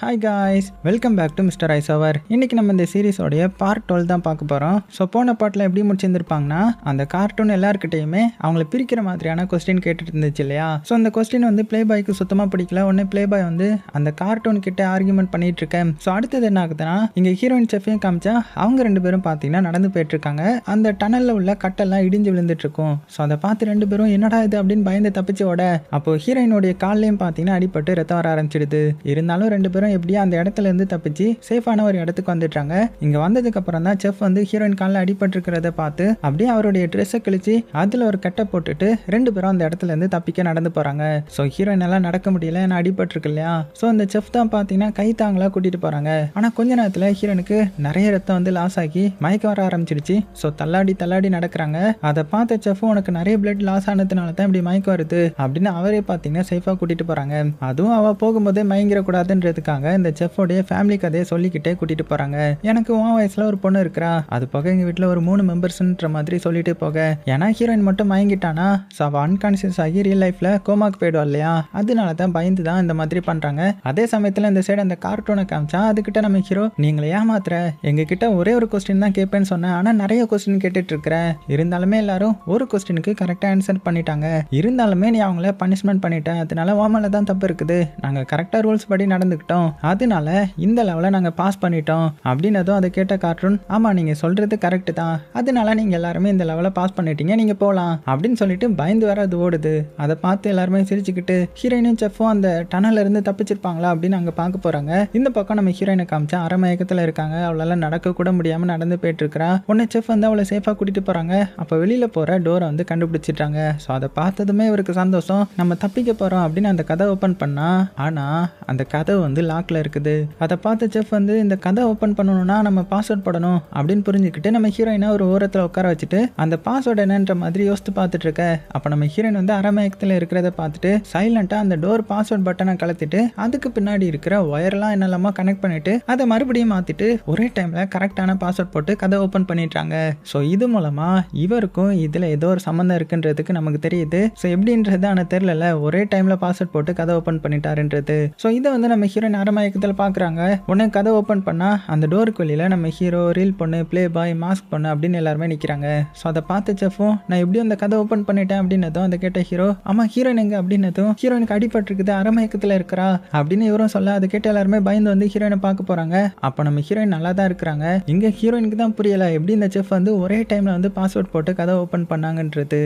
Hi guys welcome back to mister ice over இன்னைக்கு நம்ம இந்த சீரீஸோடைய பார்ட் டுவெல் தான் பார்க்க போகிறோம் ஸோ போன பாட்டில் எப்படி முடிச்சிருந்துருப்பாங்கன்னா அந்த கார்ட்டூன் எல்லாருக்கிட்டையுமே அவங்கள பிரிக்கிற மாதிரியான கொஸ்டின் கேட்டுட்டு இருந்துச்சு இல்லையா? ஸோ அந்த கொஸ்டின் வந்து ப்ளே பாய்க்கு சுத்தமாக பிடிக்கல. உடனே ப்ளே பாய் வந்து அந்த கார்ட்டூன் கிட்ட ஆர்குமெண்ட் பண்ணிட்டு இருக்கேன் ஸோ அடுத்தது என்ன ஆகுதுன்னா இங்கே ஹீரோயின் செஃபையும் காமிச்சா அவங்க ரெண்டு பேரும் பார்த்தீங்கன்னா நடந்து போயிட்டு இருக்காங்க அந்த டனலில் உள்ள கட்டெல்லாம் இடிஞ்சு விழுந்துட்டு இருக்கும் ஸோ அதை பார்த்து ரெண்டு பேரும் என்னடா இது அப்படின்னு பயந்து தப்பிச்சு ஓட. அப்போ ஹீரோயினுடைய கால்லையும் பார்த்தீங்கன்னா அடிபட்டு ரத்தம் வர ஆரம்பிச்சிடுது. இருந்தாலும் ரெண்டு பேரும் எப்படியோ அந்த இடத்துல இருந்து தப்பிச்சு சேஃபான ஒரு இடத்துக்கு வந்துட்டாங்க. இங்க வந்ததுக்கு அப்புறம் தான் செஃப் வந்து ஹீரோயின் காலில் அடிபட்டிருக்கிறத பார்த்து அப்படியே அவருடைய ட்ரெஸ்ஸை கழிச்சு அதுல ஒரு கட்டை போட்டுட்டு ரெண்டு பேரும் அந்த இடத்துல இருந்து தப்பிக்க நடந்து போறாங்க. ஸோ ஹீரோயின் எல்லாம் நடக்க முடியல ஏன்னா அடிபட்டிருக்கு இல்லையா? ஸோ அந்த செஃப் தான் பார்த்தீங்கன்னா கை தாங்களா கூட்டிட்டு போறாங்க. ஆனா கொஞ்ச நேரத்துல ஹீரோனுக்கு நிறைய ரத்தம் வந்து லாஸ் ஆகி மயக்கம் வர ஆரம்பிச்சிடுச்சு. ஸோ தள்ளாடி தள்ளாடி நடக்கிறாங்க. அதை பார்த்த செஃப் உனக்கு நிறைய பிளட் லாஸ் ஆனதுனால தான் இப்படி மயக்கம் வருது அப்படின்னு அவரே பார்த்தீங்கன்னா சேஃபாக கூட்டிட்டு போறாங்க. அதுவும் அவ போகும்போதே மயங்கிடக்கூடாதுன்றதுக்காக. இந்த செஃபோடைய ஃபேமிலி கதையை சொல்லிக்கிட்டே கூட்டிட்டு போறாங்க. எனக்கு உன் வயசுல ஒரு பொண்ணு இருக்கிறா. அது போக எங்க வீட்டில் ஒரு மூணு மெம்பர்ஸ்ன்ற மாதிரி சொல்லிட்டு போக. ஏன்னா ஹீரோயின் மட்டும் மயங்கிட்டானா? ஸோ அவள் அன்கான்சியஸ் ஆகி ரியல் லைஃப்ல கோமாக்கு போயிடுவா இல்லையா? அதனால தான் பயந்து தான் இந்த மாதிரி பண்றாங்க. அதே சமயத்தில் இந்த சைடு அந்த கார்ட்டூனை காமிச்சா அதுக்கிட்ட நம்ம ஹீரோ நீங்களை ஏமாத்துற. எங்க கிட்ட ஒரே ஒரு கொஸ்டின் தான் கேட்பேன்னு சொன்னேன். ஆனா நிறைய கொஸ்டின் கேட்டுட்டு இருக்கிறேன் இருந்தாலுமே எல்லாரும் ஒரு கொஸ்டினுக்கு கரெக்டாக ஆன்சர் பண்ணிட்டாங்க. இருந்தாலுமே நீ அவங்கள பனிஷ்மெண்ட் பண்ணிட்டேன் அதனால ஓமல தான் தப்பு இருக்குது. நாங்கள் கரெக்டாக ரூல்ஸ் படி நடந்துக்கிட்டோம். அதனால இந்த லெவலை நாங்கள் பாஸ் பண்ணிட்டோம் அப்படின்னதும் அதை கேட்ட கார்ட்டூன் ஆமாம் நீங்கள் சொல்கிறது கரெக்டு தான். அதனால நீங்கள் எல்லாருமே இந்த லெவலை பாஸ் பண்ணிட்டீங்க நீங்கள் போகலாம் அப்படின்னு சொல்லிட்டு பயந்து வர அது ஓடுது. அதை பார்த்து எல்லாருமே சிரிச்சுக்கிட்டு ஹீரோயினும் செஃப்பும் அந்த டனல்ல இருந்து தப்பிச்சிருப்பாங்களா? அப்படின்னு அங்கே பார்க்க போகிறாங்க இந்த பக்கம் நம்ம ஹீரோயினை காமிச்சா அரை மயக்கத்தில் இருக்காங்க. அவளால நடக்க கூட முடியாமல் நடந்து போயிட்டு இருக்கிறா. உன்னை செஃப் வந்து அவளை சேஃபாக கூட்டிகிட்டு போகிறாங்க அப்போ வெளியில் போகிற டோரை வந்து கண்டுபிடிச்சிட்டாங்க ஸோ அதை பார்த்ததுமே இவருக்கு சந்தோஷம். நம்ம தப்பிக்க போகிறோம் அப்படின்னு அந்த கதை ஓப்பன் பண்ணா ஆனால் அந்த கதவு வந்து லாக்கில் இருக்குது. அதை பார்த்து செஃப் வந்து இந்த கதை ஓப்பன் பண்ணணும்னா நம்ம பாஸ்வேர்ட் போடணும் அப்படின்னு புரிஞ்சுக்கிட்டு நம்ம ஹீரோயினை ஒரு ஓரத்தில் உட்கார வச்சுட்டு அந்த பாஸ்வேர்டு என்னன்ற மாதிரி யோசித்து பார்த்துட்டு இருக்க. அப்போ நம்ம ஹீரோயின் வந்து அரமயக்கத்தில் இருக்கிறத பார்த்துட்டு சைலண்ட்டாக அந்த டோர் பாஸ்வேர்ட் பட்டனை கலத்திட்டு அதுக்கு பின்னாடி இருக்கிற ஒயர்லாம் என்னெல்லாமோ கனெக்ட் பண்ணிட்டு அதை மறுபடியும் மாற்றிட்டு ஒரே டைமில் கரெக்டான பாஸ்வேர்ட் போட்டு கதை ஓப்பன் பண்ணிட்டாங்க ஸோ இது மூலமாக இவருக்கும் இதில் ஏதோ ஒரு சம்மந்தம் இருக்குன்றதுக்கு நமக்கு தெரியுது. ஸோ எப்படின்றது ஆனால் தெரியல ஒரே டைமில் பாஸ்வேர்ட் போட்டு கதை ஓப்பன் பண்ணிட்டாருன்றது. ஸோ இதை வந்து நம்ம ஹீரோயின் அரமயக்கத்தில் பார்க்குறாங்க உடனே கதை ஓப்பன் பண்ணால் அந்த டோருக்கு வெளியில் நம்ம ஹீரோ ரீல் பொண்ணு ப்ளே பாய் மாஸ்க் பொண்ணு அப்படின்னு எல்லாருமே நிற்கிறாங்க ஸோ அதை பார்த்து செஃப்பும் நான் எப்படியும் அந்த கதை ஓப்பன் பண்ணிட்டேன் அப்படின்னதும் அதை கேட்ட ஹீரோ ஆமா ஹீரோயின் எங்க? அப்படின்னதும் ஹீரோயினுக்கு அடிபட்டிருக்குது அரமயக்கத்தில் இருக்கிறா அப்படின்னு இவரும் சொல்ல அதை கேட்டு எல்லாருமே பயந்து வந்து ஹீரோயினை பார்க்க போகிறாங்க அப்போ நம்ம ஹீரோயின் நல்லா தான் இருக்கிறாங்க. இங்கே ஹீரோயினுக்கு தான் புரியலை எப்படி இந்த செஃப் வந்து ஒரே டைமில் வந்து பாஸ்வேர்ட் போட்டு கதை ஓப்பன் பண்ணாங்கன்றது.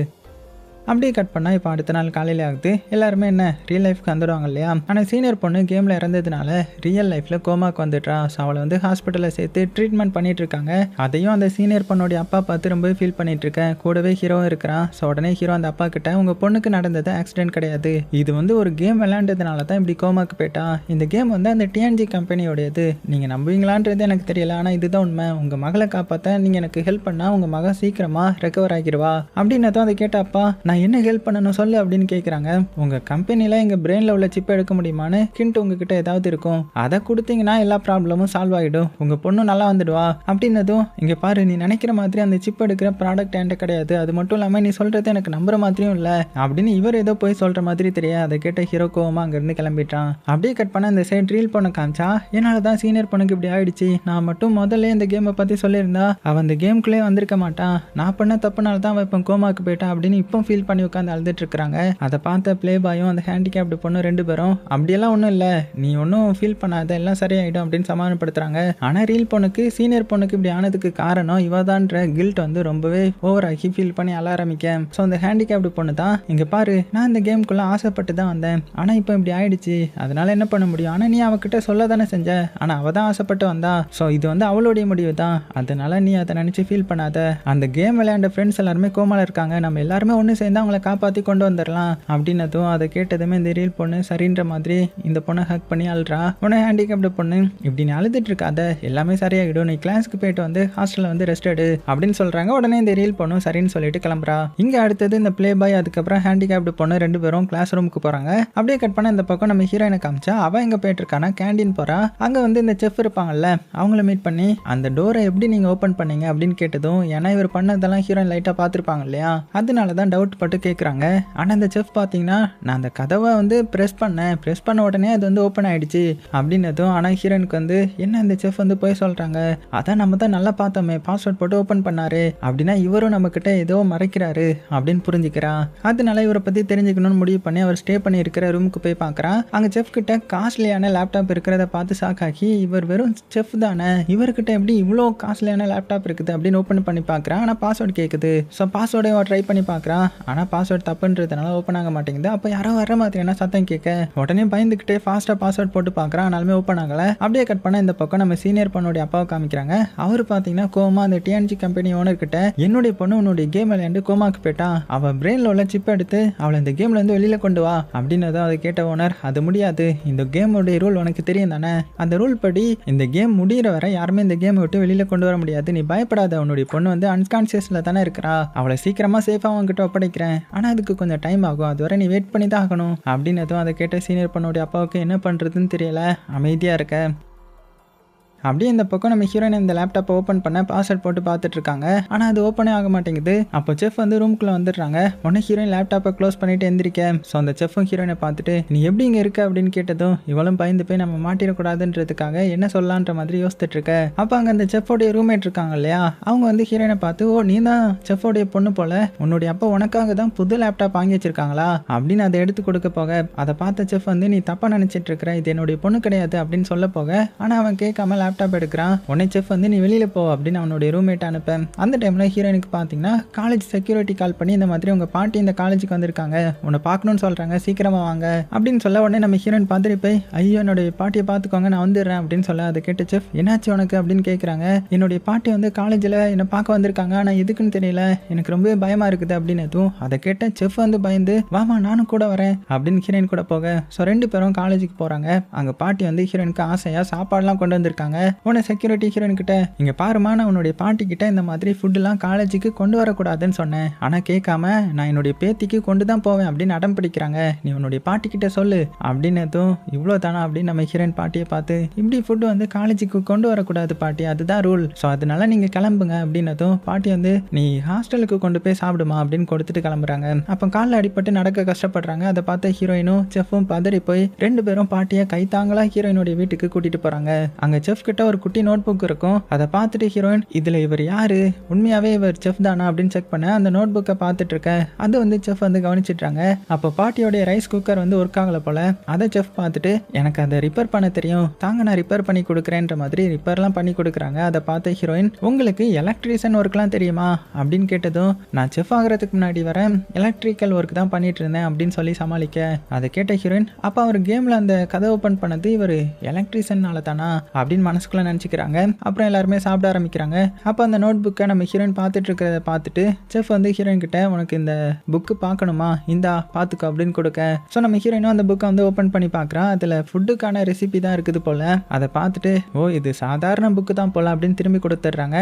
அப்படியே கட் பண்ணால் இப்போ அடுத்த நாள் காலையில் ஆகுது. எல்லாருமே என்ன ரியல் லைஃப்க்கு வந்துடுவாங்க இல்லையா? ஆனால் சீனியர் பொண்ணு கேமில் இறந்ததுனால ரியல் லைஃப்பில் கோமாக்கு வந்துட்டா ஸோ அவளை வந்து ஹாஸ்பிட்டலில் சேர்த்து ட்ரீட்மெண்ட் பண்ணிட்டு இருக்காங்க. அதையும் அந்த சீனியர் பொண்ணுடைய அப்பா பார்த்து ரொம்ப ஃபீல் பண்ணிட்டு இருக்கேன். கூடவே ஹீரோவும் இருக்கிறான் ஸோ உடனே ஹீரோ அந்த அப்பா கிட்ட உங்கள் பொண்ணுக்கு நடந்தது ஆக்சிடென்ட் கிடையாது. இது வந்து ஒரு கேம் விளையாண்டதுனால தான் இப்படி கோமாக்கு போயிட்டா. இந்த கேம் வந்து அந்த டிஎன்ஜி கம்பெனியோடையது நீங்கள் நம்புவீங்களான்றது எனக்கு தெரியல. ஆனால் இதுதான் உண்மை. உங்கள் மகளை காப்பாற்ற நீங்கள் எனக்கு ஹெல்ப் பண்ணால் உங்கள் மகன் சீக்கிரமாக ரெக்கவர் ஆகிடுவா அப்படின்னதும் அதை கேட்டாப்பா நான் நான் என்ன ஹெல்ப் பண்ணணும் சொல்லு அப்படின்னு கேட்குறாங்க உங்கள் கம்பெனியில் எங்கள் பிரெயினில் உள்ள சிப்பை எடுக்க முடியுமான்னு கிண்ட் உங்ககிட்ட ஏதாவது இருக்கும். அதை கொடுத்தீங்கன்னா எல்லா ப்ராப்ளமும் சால்வ் ஆகிடும் உங்கள் பொண்ணு நல்லா வந்துடுவா அப்படின்னதும் இங்கே பாரு நீ நினைக்கிற மாதிரி அந்த சிப் எடுக்கிற ப்ராடக்ட் என்கிட்ட கிடையாது. அது மட்டும் இல்லாமல் நீ சொல்கிறது எனக்கு நம்புற மாதிரியும் இல்லை. அப்படின்னு இவர் ஏதோ போய் சொல்கிற மாதிரி தெரியாது. அதை கேட்ட ஹீரோ கோவமாக அங்கேருந்து கிளம்பிட்டான். அப்படியே கட் பண்ண இந்த சைடு ரீல் பண்ண காமிச்சா என்னால் தான் சீனியர் பொண்ணுக்கு இப்படி ஆயிடுச்சு. நான் மட்டும் முதல்ல இந்த கேமை பற்றி சொல்லியிருந்தா அவன் அந்த கேமுக்குள்ளே வந்திருக்க மாட்டான். நான் பண்ண தப்புனால தான் அவன் இப்போ கோமாக்கு போயிட்டான் அப்படின்னு இப்போ ஃபீல் பண்ணி உட்காந்து அழுதுட்டு இருக்கிறாங்க அதை பார்த்த ப்ளே பாயும் அந்த ஹேண்டிகேப்டு பொண்ணு ரெண்டு பேரும் அப்படியெல்லாம் ஒன்றும் இல்லை. நீ ஒன்றும் ஃபீல் பண்ணாத. எல்லாம் சரியாயிடும். அப்படின்னு சமாதானப்படுத்துறாங்க. ஆனால் ரீல் பொண்ணுக்கு சீனியர் பொண்ணுக்கு இப்படி ஆனதுக்கு காரணம் இவதான்ற கில்ட் வந்து ரொம்பவே ஓவர் ஆகி ஃபீல் பண்ணி அழ ஆரம்பிக்க. ஸோ அந்த ஹேண்டிகேப்டு பொண்ணு தான் இங்கே பாரு நான் இந்த கேமுக்குள்ள ஆசைப்பட்டு தான் வந்தேன். ஆனால் இப்போ இப்படி ஆயிடுச்சு. அதனால என்ன பண்ண முடியும்? ஆனால் நீ அவகிட்ட சொல்ல தானே செஞ்ச. ஆனால் அவள் தான் ஆசைப்பட்டு வந்தா. ஸோ இது வந்து அவளுடைய முடிவு தான் அதனால நீ அதை நினச்சி ஃபீல் பண்ணாத. அந்த கேம் விளையாண்ட ஃப்ரெண்ட்ஸ் எல்லாருமே கோமால இருக்காங்க. நம்ம எல்லாருமே ஒன்று சேர்ந்து அவங்கள காப்பாற்றி கொண்டு வந்துடலாம் அப்படின்னதும் அதை கேட்டதுமே இந்த ரீல் பொண்ணு சரின்ற மாதிரி இந்த பொண்ணை ஹக் பண்ணி அழுறா. உடனே ஹேண்டிகேப்டு பொண்ணு இப்படி நீ அழுதுட்டு இருக்காத எல்லாமே சரியாகிடும். நீ கிளாஸ்க்கு போயிட்டு வந்து ஹாஸ்டலில் வந்து ரெஸ்ட் எடு அப்படின்னு சொல்கிறாங்க உடனே இந்த ரீல் பொண்ணு சரின்னு சொல்லிட்டு கிளம்புறா. இங்கே அடுத்தது இந்த ப்ளே பாய் அதுக்கப்புறம் ஹேண்டிகேப்டு பொண்ணு ரெண்டு பேரும் கிளாஸ் ரூமுக்கு போகிறாங்க அப்படியே கட் பண்ண இந்த பக்கம் நம்ம ஹீரோயினை காமிச்சா அவன் எங்கே போயிட்டு இருக்கானா கேண்டீன் போகிறா அங்கே வந்து இந்த செஃப் இருப்பாங்கல்ல அவங்கள மீட் பண்ணி அந்த டோரை எப்படி நீங்கள் ஓப்பன் பண்ணீங்க அப்படின்னு கேட்டதும் ஏன்னா இவர் பண்ணதெல்லாம் ஹீரோயின் லைட்டாக பார்த்துருப்பாங்க இல்லையா? அதனால தான் டவுட் பட்டு கேட்குறாங்க ஆனால் அந்த செஃப் பார்த்தீங்கன்னா நான் அந்த கதவை வந்து ப்ரெஸ் பண்ணேன். ப்ரெஸ் பண்ண உடனே அது வந்து ஓப்பன் ஆகிடுச்சு அப்படின்னதும் ஆனால் ஹீரோனுக்கு வந்து என்ன இந்த செஃப் வந்து போய் சொல்கிறாங்க அதான் நம்ம தான் நல்லா பார்த்தோமே. பாஸ்வேர்ட் போட்டு ஓப்பன் பண்ணாரு. அப்படின்னா இவரும் நம்மக்கிட்ட ஏதோ மறைக்கிறாரு. அப்படின்னு புரிஞ்சுக்கிறான் அதனால இவரை பற்றி தெரிஞ்சுக்கணும்னு முடிவு பண்ணி அவர் ஸ்டே பண்ணி இருக்கிற ரூமுக்கு போய் பார்க்குறான் அங்கே செஃப் கிட்ட காஸ்ட்லியான லேப்டாப் இருக்கிறத பார்த்து ஷாக்காகி இவர் வெறும் செஃப் தானே? இவர்கிட்ட எப்படி இவ்வளோ காஸ்ட்லியான லேப்டாப் இருக்குது? அப்படின்னு ஓப்பன் பண்ணி பார்க்குறான் ஆனால் பாஸ்வேர்டு கேட்குது ஸோ பாஸ்வேர்டை ட்ரை பண்ணி பார்க்குறான் ஆனால் பாஸ்வேர்ட் தப்புன்றதுனால ஓப்பன் ஆக மாட்டேங்குது. அப்போ யாரோ வர மாதிரியான சத்தம் கேட்க? உடனே பயந்துக்கிட்டே ஃபாஸ்ட்டாக பாஸ்வேர்ட் போட்டு பார்க்குறான். ஆனாலுமே ஓப்பன் ஆகலை. அப்படியே கட் பண்ண இந்த பக்கம் நம்ம சீனியர் பொண்ணுடைய அப்பாவை காமிக்கிறாங்க. அவர் பார்த்தீங்கன்னா கோமா அந்த டிஎன்ஜி கம்பெனி ஓனர் கிட்ட என்னுடைய பொண்ணு உன்னுடைய கேம் விளையாண்டு கோமாக்கு போயிட்டான் அவள் பிரெயினில் உள்ள சிப் எடுத்து அவளை இந்த கேம்ல இருந்து வெளியில கொண்டு வா. அப்படின்னு அதை கேட்ட ஓனர் அது முடியாது. இந்த கேமுடைய ரூல் உனக்கு தெரியும் தானே? அந்த ரூல் படி இந்த கேம் முடியிற வரை யாருமே இந்த கேமை விட்டு வெளியில கொண்டு வர முடியாது. நீ பயப்படாத. உன்னுடைய பொண்ணு வந்து அன்கான்சியஸ்ல தானே இருக்கிறா. அவளை சீக்கிரமா சேஃபா அவங்ககிட்ட ஒப்படைக்கிறேன் ஆனால் அதுக்கு கொஞ்சம் டைம் ஆகும். அதுவரை நீ வெயிட் பண்ணி தான் ஆகணும் அப்படின்னதும் அதை கேட்ட சீனியர் பொண்ணுடைய அப்பாவுக்கு என்ன பண்ணுறதுன்னு தெரியல. அமைதியாக இருக்க. அப்படியே இந்த பக்கம் நம்ம ஹீரோயின் இந்த லேப்டாப்பை ஓப்பன் பண்ண பாஸ்வேர்ட் போட்டு பார்த்துட்டு இருக்காங்க. ஆனால் அது ஓப்பனே ஆக மாட்டேங்குது. அப்போ செஃப் வந்து ரூம்குள்ளே வந்துடுறாங்க. உடனே ஹீரோயின் லேப்டாப்பை க்ளோஸ் பண்ணிட்டு எந்திரிக்க. ஸோ அந்த செஃப்பும் ஹீரோயினை பார்த்துட்டு நீ எப்படி இங்கே இருக்க? அப்படின்னு கேட்டதும் இவளும் பயந்து போய் நம்ம மாட்டிடக்கூடாதுன்றதுக்காக என்ன சொல்லலான்ற மாதிரி யோசித்துட்டு இருக்க. அப்போ அங்கே அந்த செஃப்போடைய ரூம்மேட் இருக்காங்க இல்லையா? அவங்க வந்து ஹீரோயினை பார்த்து ஓ நீ தான் செஃப்போடைய பொண்ணு போல. உன்னுடைய அப்பா உனக்காக தான் புது லேப்டாப் வாங்கி வச்சிருக்காங்களா? அப்படின்னு அதை எடுத்து கொடுக்க போக அதை பார்த்த செஃப் வந்து நீ தப்பா நினைச்சிட்டு இருக்கிற. இது என்னுடைய பொண்ணு கிடையாது. அப்படின்னு சொல்ல போக ஆனால் அவன் கேட்காம லேப்டாப் எடுக்கிறான். உடனே செஃப் வந்து நீ வெளியில போ அப்படின்னு அவனுடைய ரூம்மேட் அனுப்ப. அந்த டைம்ல ஹீரோயினுக்கு பார்த்தீங்கன்னா காலேஜ் செக்யூரிட்டி கால் பண்ணி இந்த மாதிரி உங்க பாட்டி இந்த காலேஜுக்கு வந்திருக்காங்க. உன்னை பார்க்கணும்னு சொல்றாங்க. சீக்கிரமா வாங்க. அப்படின்னு சொல்ல உடனே நம்ம ஹீரோயின் பார்த்துட்டு போய் ஐயோ என்னுடைய பாட்டியை பார்த்துக்கோங்க நான் வந்துடுறேன் அப்படின்னு சொல்ல அதை கேட்டு செஃப் என்னாச்சு உனக்கு? அப்படின்னு கேட்குறாங்க என்னுடைய பாட்டி வந்து காலேஜில் என்னை பார்க்க வந்திருக்காங்க. ஆனால் எதுக்குன்னு தெரியல. எனக்கு ரொம்ப பயமா இருக்குது அப்படின்னு எதுவும் அதை கேட்ட செஃப் வந்து பயந்து வாமா நானும் கூட வரேன் அப்படின்னு ஹீரோயின் கூட போக. ஸோ ரெண்டு பேரும் காலேஜுக்கு போறாங்க. அங்க பாட்டி வந்து ஹீரோயினுக்கு ஆசையா சாப்பாடுலாம் கொண்டு வந்திருக்காங்க. உடனே செக்யூரிட்டி ஹீரோன் கிட்ட இங்க பாருமா நான் உன்னுடைய பாட்டி கிட்ட இந்த மாதிரி ஃபுட்டுலாம் காலேஜுக்கு கொண்டு வரக்கூடாதுன்னு சொன்னேன். ஆனா கேட்காம நான் என்னுடைய பேத்திக்கு கொண்டு தான் போவேன் அப்படின்னு அடம் பிடிக்கிறாங்க. நீ உன்னுடைய பாட்டி கிட்ட சொல்லு. அப்படின்னதும் இவ்வளோ தானா? அப்படின்னு நம்ம ஹீரோயின் பாட்டியை பார்த்து இப்படி ஃபுட்டு வந்து காலேஜுக்கு கொண்டு வரக்கூடாது பாட்டி அதுதான் ரூல் ஸோ அதனால நீங்க கிளம்புங்க. அப்படின்னதும் பாட்டி வந்து நீ ஹாஸ்டலுக்கு கொண்டு போய் சாப்பிடுமா? அப்படின்னு கொடுத்துட்டு கிளம்புறாங்க. அப்போ காலில் அடிப்பட்டு நடக்க கஷ்டப்படுறாங்க. அதை பார்த்த ஹீரோயினும் செஃப்பும் பதறி போய் ரெண்டு பேரும் பாட்டியை கைத்தாங்களா ஹீரோயினுடைய வீட்டுக்கு கூட்டிட்டு போறாங்க. அங்க செஃப் கிட்ட ஒரு குட்டி நோட் புக் இருக்கும். அதை பார்த்துட்டு ஹீரோயின் இதுல இவர் யாரு? உண்மையாவே இவர் செஃப் தானா? அப்படின்னு செக் பண்ண அந்த நோட் புக்கை பார்த்துட்டு இருக்கேன் அது வந்து செஃப் வந்து கவனிச்சிட்றாங்க. அப்போ பாட்டியோடைய ரைஸ் குக்கர் வந்து ஒர்க் ஆகல போல. அதை செஃப் பார்த்துட்டு எனக்கு அதை ரிப்பேர் பண்ண தெரியும். தாங்க நான் ரிப்பேர் பண்ணி கொடுக்குறேன்ற மாதிரி ரிப்பேர்லாம் பண்ணி கொடுக்குறாங்க. அதை பார்த்த ஹீரோயின் உங்களுக்கு எலக்ட்ரீஷியன் ஒர்க்லாம் தெரியுமா? அப்படின்னு கேட்டதும் நான் செஃப் ஆகிறதுக்கு முன்னாடி வர எலக்ட்ரிக்கல் ஒர்க் தான் பண்ணிட்டு இருந்தேன். அப்படின்னு சொல்லி சமாளிக்க. அதை கேட்ட ஹீரோயின் அப்போ அவர் கேமில் அந்த கதை ஓப்பன் பண்ணது இவர் எலக்ட்ரீஷியனால தானா? அப்படின்னு மனசுக்குள்ள நினச்சிக்கிறாங்க. அப்புறம் எல்லாருமே சாப்பிட ஆரம்பிக்கிறாங்க. அப்போ அந்த நோட் புக்கை நம்ம ஹீரோயின் பார்த்துட்டு இருக்கிறத பார்த்துட்டு செஃப் வந்து ஹீரோயின் கிட்ட உனக்கு இந்த புக்கு பார்க்கணுமா? இந்தா பார்த்துக்கோ அப்படின்னு கொடுக்க. ஸோ நம்ம ஹீரோயினும் அந்த புக்கை வந்து ஓப்பன் பண்ணி பார்க்குறான் அதில் ஃபுட்டுக்கான ரெசிபி தான் இருக்குது போல. அதை பார்த்துட்டு ஓ இது சாதாரண புக்கு தான் போல அப்படின்னு திரும்பி கொடுத்துட்றாங்க.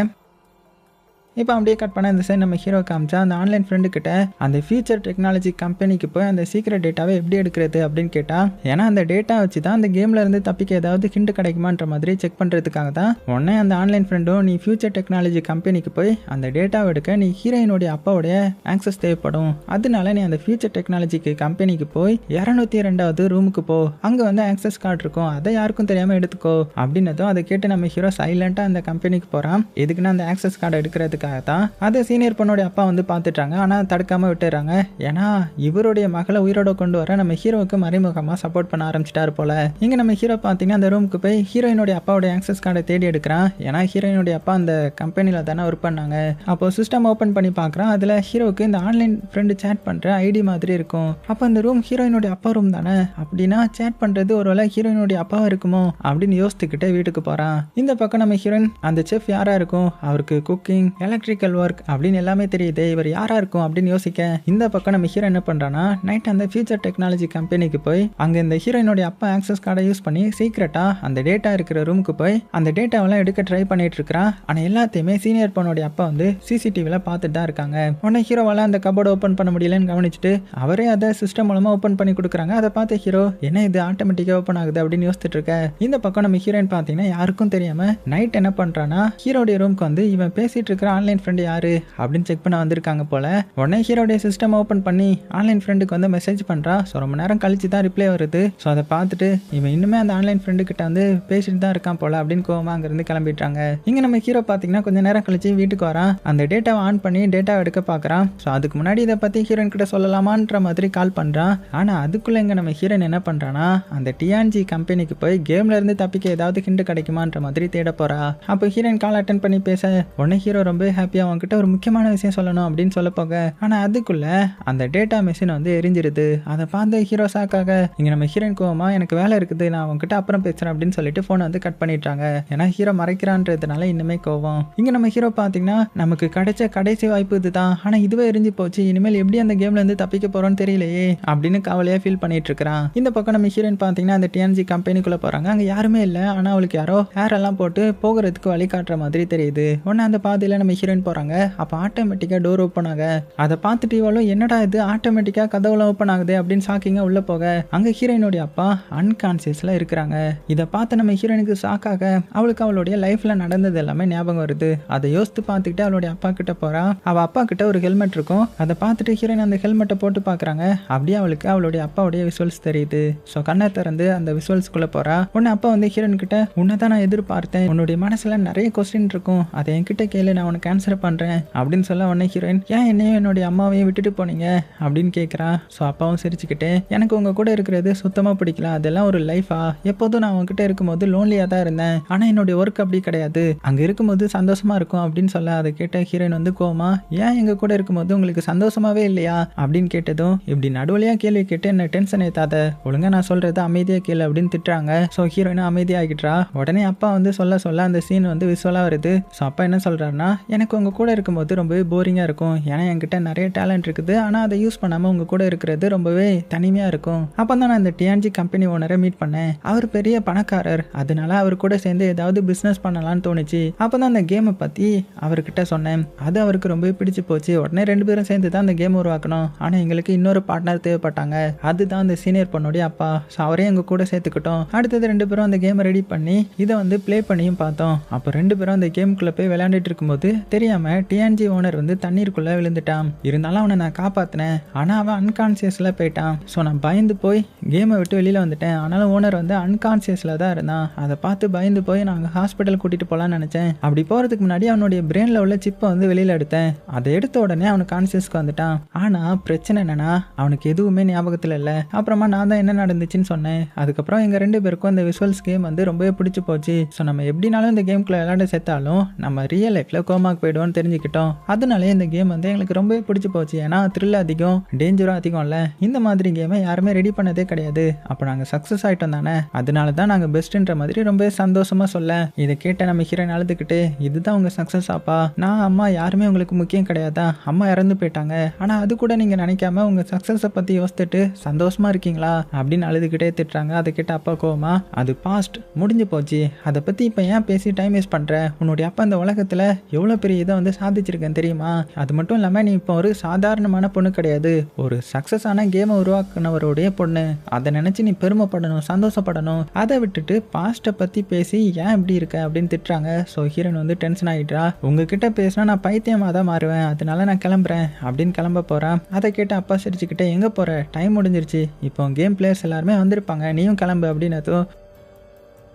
இப்போ அப்படியே கட் பண்ண இந்த சைடு நம்ம ஹீரோ காமிச்சா அந்த ஆன்லைன் ஃப்ரெண்டு கிட்ட அந்த ஃபியூச்சர் டெக்னாலஜி கம்பெனிக்கு போய் அந்த சீக்கிரட் டேட்டாவை எப்படி எடுக்கிறது அப்படின்னு கேட்டால் ஏன்னா அந்த டேட்டா வச்சு தான் அந்த கேம்ல இருந்து தப்பிக்க ஏதாவது ஹிண்ட் கிடைக்குமான்ற மாதிரி செக் பண்ணுறதுக்காக தான் உடனே அந்த ஆன்லைன் ஃப்ரெண்டும் நீ ஃபியூச்சர் டெக்னாலஜி கம்பெனிக்கு போய் அந்த டேட்டாவை எடுக்க நீ ஹீரோயினுடைய அப்பாவுடைய ஆக்சஸ் தேவைப்படும். அதனால நீ அந்த ஃபியூச்சர் டெக்னாலஜிக்கு கம்பெனிக்கு போய் இரநூத்தி ரெண்டாவது ரூமுக்கு போ. அங்கே வந்து ஆக்சஸ் கார்டு இருக்கும். அதை யாருக்கும் தெரியாமல் எடுத்துக்கோ. அப்படின்னதும் அதை கேட்டு நம்ம ஹீரோ சைலண்டாக அந்த கம்பெனிக்கு போகிறான் எதுக்குன்னா அந்த ஆக்சஸ் கார்டு எடுக்கிறதுக்காக தான் அதை சீனியர் பொண்ணோட அப்பா வந்து பார்த்துட்டாங்க. ஆனால் தடுக்காம விட்டுறாங்க. ஏன்னா இவருடைய மகளை உயிரோட கொண்டு வர நம்ம ஹீரோவுக்கு மறைமுகமாக சப்போர்ட் பண்ண ஆரம்பிச்சிட்டாரு போல. இங்கே நம்ம ஹீரோ பார்த்தீங்கன்னா அந்த ரூமுக்கு போய் ஹீரோயினுடைய அப்பாவோட ஆக்சஸ் கார்டை தேடி எடுக்கிறான். ஏன்னா ஹீரோயினுடைய அப்பா அந்த கம்பெனியில் தானே ஒர்க் பண்ணாங்க. அப்போ சிஸ்டம் ஓப்பன் பண்ணி பார்க்குறான். அதில் ஹீரோவுக்கு இந்த ஆன்லைன் ஃப்ரெண்டு சேட் பண்ணுற ஐடி மாதிரி இருக்கும். அப்போ அந்த ரூம் ஹீரோயினுடைய அப்பா ரூம் தானே? அப்படின்னா சேட் பண்ணுறது ஒருவேளை ஹீரோயினுடைய அப்பாவாக இருக்குமோ? அப்படின்னு யோசித்துக்கிட்டே வீட்டுக்கு போகிறான் இந்த பக்கம் நம்ம ஹீரோயின் அந்த செஃப் யாரா இருக்கும்? அவருக்கு குக்கிங் எலக்ட்ரிக்கல் ஒர்க் அப்படின்னு எல்லாமே தெரியுது இவர் யாரா இருக்கும் அப்படின்னு யோசிக்க. இந்த பக்கம் நம்ம ஹீரோ என்ன பண்றானா நைட் அந்த ஃபியூச்சர் டெக்னாலஜி கம்பெனிக்கு போய் அங்க இந்த ஹீரோயினுடைய அப்பா ஆக்சஸ் கார்டை யூஸ் பண்ணி சீக்கிரட்டா அந்த டேட்டா இருக்கிற ரூமுக்கு போய் அந்த டேட்டாவெல்லாம் எடுக்க ட்ரை பண்ணிட்டு இருக்கிறான். ஆனா எல்லாத்தையுமே சீனியர் பொண்ணுடைய அப்பா வந்து சிசிடிவில பார்த்துட்டு தான் இருக்காங்க. உடனே ஹீரோவால அந்த கபோர்டு ஓப்பன் பண்ண முடியலன்னு கவனிச்சுட்டு அவரே அதை சிஸ்டம் மூலமா ஓப்பன் பண்ணி கொடுக்குறாங்க. அதை பார்த்து ஹீரோ என்ன இது ஆட்டோமேட்டிக்கா ஓப்பன் ஆகுது? அப்படின்னு யோசிச்சுட்டு இருக்க. இந்த பக்கம் நம்ம ஹீரோயின் பார்த்தீங்கன்னா யாருக்கும் தெரியாம நைட் என்ன பண்றானா ஹீரோடைய ரூம்க்கு வந்து இவன் பேசிட்டு இருக்கிற ஆன்லைன் ஃப்ரெண்டு யார் அப்படின்னு செக் பண்ண வந்திருக்காங்க போல. உடனே ஹீரோடைய சிஸ்டம் ஓப்பன் பண்ணி ஆன்லைன் ஃப்ரெண்டுக்கு வந்து மெசேஜ் பண்ணுறா ஸோ ரொம்ப நேரம் கழிச்சு தான் ரிப்ளை வருது. ஸோ அதை பார்த்துட்டு இவன் இன்னுமே அந்த ஆன்லைன் ஃப்ரெண்டு கிட்ட வந்து பேசிட்டு தான் இருக்கான் போல அப்படின்னு கோவமாக அங்கேருந்து கிளம்பிட்டாங்க இங்கே நம்ம ஹீரோ பார்த்தீங்கன்னா கொஞ்சம் நேரம் கழிச்சு வீட்டுக்கு வரான். அந்த டேட்டாவை ஆன் பண்ணி டேட்டா எடுக்க பார்க்குறான். ஸோ அதுக்கு முன்னாடி இதை பற்றி ஹீரோயின் கிட்ட சொல்லலாமான்ற மாதிரி கால் பண்ணுறான் ஆனால் அதுக்குள்ளே இங்கே நம்ம ஹீரோயின் என்ன பண்ணுறான்னா அந்த டிஆன்ஜி கம்பெனிக்கு போய் கேம்ல இருந்து தப்பிக்க ஏதாவது ஹிண்ட் கிடைக்குமான்ற மாதிரி தேட போறா. அப்போ ஹீரோயின் கால் அட்டன் பண்ணி பேச உடனே ஹீரோ ரொம்ப ஹாப்பியாக அவங்ககிட்ட ஒரு முக்கியமான விஷயம் சொல்லணும் அப்படின்னு சொல்ல போக. ஆனால் அதுக்குள்ள அந்த டேட்டா மிஷின் வந்து எரிஞ்சிருது. அதை பார்த்து ஹீரோ ஷாக்காக இங்கே நம்ம ஹீரோயின் கோவமா எனக்கு வேலை இருக்குது நான் அவங்ககிட்ட அப்புறம் பேசுகிறேன் அப்படின்னு சொல்லிட்டு ஃபோனை வந்து கட் பண்ணிட்டாங்க ஏன்னா ஹீரோ மறைக்கிறான்றதுனால இன்னுமே கோவம். இங்கே நம்ம ஹீரோ பார்த்தீங்கன்னா நமக்கு கிடைச்ச கடைசி வாய்ப்பு இதுதான். ஆனால் இதுவே எரிஞ்சு போச்சு. இனிமேல் எப்படி அந்த கேம்ல இருந்து தப்பிக்க போகிறோன்னு தெரியலையே அப்படின்னு கவலையா ஃபீல் பண்ணிட்டு இருக்கிறான். இந்த பக்கம் நம்ம ஹீரோயின் பார்த்தீங்கன்னா அந்த டிஎன்ஜி கம்பெனிக்குள்ள போறாங்க. அங்க யாருமே இல்லை. ஆனா அவளுக்கு யாரோ ஹேர் எல்லாம் போட்டு போகிறதுக்கு வழி காட்டுற மாதிரி தெரியுது. உடனே அந்த பாதையில் நம்ம ஹீரோயின் போகிறாங்க அப்போ ஆட்டோமேட்டிக்காக டோர் ஓப்பன் ஆக அதை பார்த்துட்டு இவளும் என்னடா இது? ஆட்டோமேட்டிக்காக கதவுலாம் ஓப்பன் ஆகுது? அப்படின்னு ஷாக்கிங்காக உள்ளே போக அங்கே ஹீரோயினுடைய அப்பா அன்கான்சியஸில் இருக்கிறாங்க. இதை பார்த்து நம்ம ஹீரோயினுக்கு ஷாக்காக அவளுக்கு அவளுடைய லைஃப்பில் நடந்தது எல்லாமே ஞாபகம் வருது. அதை யோசித்து பார்த்துக்கிட்டு அவளுடைய அப்பா கிட்ட போறா. அவள் அப்பா கிட்ட ஒரு ஹெல்மெட் இருக்கும். அதை பார்த்துட்டு ஹீரோயின் அந்த ஹெல்மெட்டை போட்டு பார்க்குறாங்க. அப்படியே அவளுக்கு அவளுடைய அப்பாவுடைய விசுவல்ஸ் தெரியுது. ஸோ கண்ணை திறந்து அந்த விசுவல்ஸ்குள்ளே போகிறா உன்னை அப்பா வந்து ஹீரோயின் கிட்ட உன்னை தான் நான் எதிர்பார்த்தேன். உன்னுடைய மனசில் நிறைய கொஸ்டின் இருக்கும். அதை என்கிட்ட கேளு. நான் உனக்கு ஆன்சர் பண்ணுறேன் அப்படின்னு சொல்ல உடனே ஹீரோயின் ஏன் என்னையும் என்னுடைய அம்மாவையும் விட்டுட்டு போனீங்க? அப்படின்னு கேட்குறா ஸோ அப்பாவும் சிரிச்சுக்கிட்டே எனக்கு உங்கள் கூட இருக்கிறது சுத்தமாக பிடிக்கல. அதெல்லாம் ஒரு லைஃபா எப்போதும் நான் உங்ககிட்ட இருக்கும்போது லோன்லியாக தான் இருந்தேன். ஆனால் என்னுடைய ஒர்க் அப்படி கிடையாது. அங்கே இருக்கும்போது சந்தோஷமாக இருக்கும் அப்படின்னு சொல்ல அதை கேட்ட ஹீரோயின் வந்து கோமா ஏன் எங்கள் கூட இருக்கும்போது உங்களுக்கு சந்தோஷமாகவே இல்லையா? அப்படின்னு கேட்டதும் இப்படி நடுவலியாக கேள்வி கேட்டு என்ன டென்ஷன் ஏத்தாத. ஒழுங்காக நான் சொல்கிறது அமைதியாக கேளு அப்படின்னு திட்டுறாங்க. ஸோ ஹீரோயினும் அமைதியாகிட்டா உடனே அப்பா வந்து சொல்ல சொல்ல அந்த சீன் வந்து விசுவலாக வருது. ஸோ அப்பா என்ன சொல்கிறாருன்னா எனக்கு உங்கள் கூட இருக்கும்போது ரொம்பவே போரிங்காக இருக்கும். ஏன்னா என்கிட்ட நிறைய டேலண்ட் இருக்குது. ஆனால் அதை யூஸ் பண்ணாமல் உங்கள் கூட இருக்கிறது ரொம்பவே தனிமையாக இருக்கும். அப்போ தான் நான் இந்த டிஎன்ஜி கம்பெனி ஓனரை மீட் பண்ணேன். அவர் பெரிய பணக்காரர். அதனால அவர் கூட சேர்ந்து ஏதாவது பிஸ்னஸ் பண்ணலாம்னு தோணுச்சு. அப்போ தான் அந்த கேமை பற்றி அவர்கிட்ட சொன்னேன். அது அவருக்கு ரொம்பவே பிடிச்சி போச்சு. உடனே ரெண்டு பேரும் சேர்ந்து தான் அந்த கேம் உருவாக்கணும் ஆனால் எங்களுக்கு இன்னொரு பார்ட்னர் தேவைப்பட்டாங்க. அதுதான் அந்த சீனியர் பொண்ணுடைய அப்பா. ஸோ அவரையும் எங்கள் கூட சேர்த்துக்கிட்டோம். அடுத்தது ரெண்டு பேரும் அந்த கேமை ரெடி பண்ணி இதை வந்து ப்ளே பண்ணியும் பார்த்தோம். அப்போ ரெண்டு பேரும் அந்த கேமுக்குள்ளே போய் விளையாண்டுட்டு இருக்கும்போது தெரியாமல் டிஎன்ஜி ஓனர் வந்து தண்ணீருக்குள்ளே விழுந்துட்டான். இருந்தாலும் அவனை நான் காப்பாத்தினேன். ஆனால் அவன் அன்கான்சியஸில் போயிட்டான். ஸோ நான் பயந்து போய் கேமை விட்டு வெளியில் வந்துட்டேன். ஆனாலும் ஓனர் வந்து அன்கான்சியஸில் தான் இருந்தான். அதை பார்த்து பயந்து போய் நாங்கள் ஹாஸ்பிட்டல் கூட்டிகிட்டு போகலான்னு நினச்சேன். அப்படி போகிறதுக்கு முன்னாடி அவனுடைய பிரெயின்ல உள்ள சிப்பை வந்து வெளியில் எடுத்தேன். அதை எடுத்த உடனே அவன் கான்சியஸ்க்கு வந்துட்டான். ஆனால் பிரச்சனை என்னன்னா அவனுக்கு எதுவுமே ஞாபகத்தில் இல்லை. அப்புறமா நான் தான் என்ன நடந்துச்சுன்னு சொன்னேன். அதுக்கப்புறம் எங்கள் ரெண்டு பேருக்கும் அந்த விசுவல்ஸ் கேம் வந்து ரொம்பவே பிடிச்சி போச்சு. ஸோ நம்ம எப்படினாலும் இந்த கேம்குள்ள விளையாட சேர்த்தாலும் நம்ம ரியல் லைஃப்பில் கோமாக்கு போயிடுவோம்னு தெரிஞ்சுக்கிட்டோம். அதனாலே இந்த கேம் வந்து எங்களுக்கு ரொம்பவே பிடிச்சி போச்சு. ஏன்னா த்ரில் அதிகம் டேஞ்சரும் அதிகம் இந்த மாதிரி கேமை யாருமே ரெடி பண்ணதே கிடையாது. அப்போ நாங்கள் சக்ஸஸ் ஆகிட்டோம் தானே. அதனால தான் நாங்கள் பெஸ்ட்டுன்ற மாதிரி ரொம்பவே சந்தோஷமாக சொல்ல இதை கேட்ட நம்ம ஹீரோயின் அழுதுகிட்டு இதுதான் உங்கள் சக்ஸஸ் ஆப்பா? நான் அம்மா யாருமே உங்களுக்கு முக்கியம் கிடையாதா? அம்மா இறந்து போயிட்டாங்க. ஆனால் அது கூட நீங்கள் நினைக்காம உங்கள் சக்ஸஸை பற்றி யோசித்துட்டு சந்தோஷமா இருக்கீங்களா? அப்படின்னு அழுதுகிட்டே திட்டுறாங்க. அதை கேட்ட அப்பா கோவமா அது பாஸ்ட் முடிஞ்சு போச்சு. அதை பற்றி இப்போ ஏன் பேசி டைம் வேஸ்ட் பண்ணுற உன்னுடைய அப்பா இந்த உலகத்தில் எவ்வளோ பெரிய இதை வந்து சாதிச்சிருக்கேன் தெரியுமா? அது மட்டும் இல்லாமல் நீ இப்போ ஒரு சாதாரணமான பொண்ணு கிடையாது. ஒரு சக்ஸஸான ஆன கேமை உருவாக்குனவருடைய பொண்ணு. அதை நினச்சி நீ பெருமைப்படணும் சந்தோஷப்படணும். அதை விட்டுட்டு பாஸ்ட்டை பற்றி பேசி ஏன் இப்படி இருக்க அப்படின்னு திட்டுறாங்க. ஸோ ஹீரோன் வந்து டென்ஷன் ஆகிட்டா உங்ககிட்ட பேசினா நான் பைத்தியமாக தான் மாறுவேன். அதனால நான் கிளம்புறேன் அப்படின்னு கிளம்ப போகிறேன் அதை கேட்டு அப்பா சிரிச்சுக்கிட்டே எங்கே போகிற டைம் முடிஞ்சிருச்சு. இப்போ கேம் பிளேயர்ஸ் எல்லாருமே வந்திருப்பாங்க. நீயும் கிளம்பு அப்படின்னதும்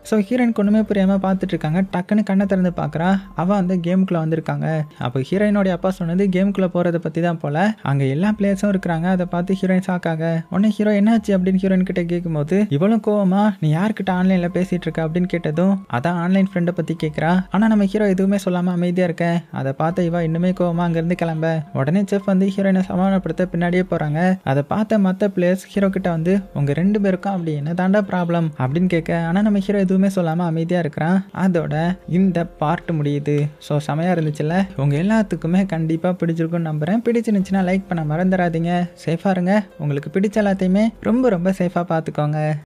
ஸோ ஹீரோயினுக்கு ஒன்றுமே புரியாமல் பார்த்துட்டு இருக்காங்க டக்குன்னு கண்ணை திறந்து பார்க்குறா. அவள் வந்து கேமுக்குள்ளே வந்திருக்காங்க. அப்போ ஹீரோயினோடைய அப்பா சொன்னது கேமுக்குள்ளே போகிறத பற்றி தான் போல். அங்கே எல்லா பிளேயர்ஸும் இருக்கிறாங்க. அதை பார்த்து ஹீரோயின் ஷாக்காக உடனே ஹீரோ என்னாச்சு? அப்படின்னு ஹீரோயின் கிட்ட கேட்கும்போது இவ்வளோ கோவமா? நீ யார்கிட்ட ஆன்லைனில் பேசிகிட்டு இருக்க அப்படின்னு கேட்டதும் அதான் ஆன்லைன் ஃப்ரெண்டை பற்றி கேட்குறா ஆனால் நம்ம ஹீரோ எதுவுமே சொல்லாமல் அமைதியாக இருக்க. அதை பார்த்த இவா இன்னுமே கோவமா அங்கேருந்து கிளம்ப. உடனே செஃப் வந்து ஹீரோயினை சமாதானப்படுத்த பின்னாடியே போகிறாங்க அதை பார்த்த மற்ற பிளேயர்ஸ் ஹீரோ கிட்ட வந்து உங்கள் ரெண்டு பேருக்கும் அப்படி என்ன தாண்டா ப்ராப்ளம் அப்படின்னு கேட்க ஆனால் நம்ம ஹீரோ எதுவும் சொல்லாமல் அமைதியாக இருக்கிறான். அதோட இந்த பார்ட் முடியுது. ஸோ செமையாக இருந்துச்சுல்ல? உங்கள் எல்லாத்துக்குமே கண்டிப்பாக பிடிச்சிருக்கும்னு நம்புகிறேன் பிடிச்சிருந்துச்சுன்னா லைக் பண்ண மறந்துடாதீங்க. சேஃபாக இருங்க. உங்களுக்கு பிடிச்ச எல்லாத்தையுமே ரொம்ப ரொம்ப சேஃபாக பார்த்துக்கோங்க.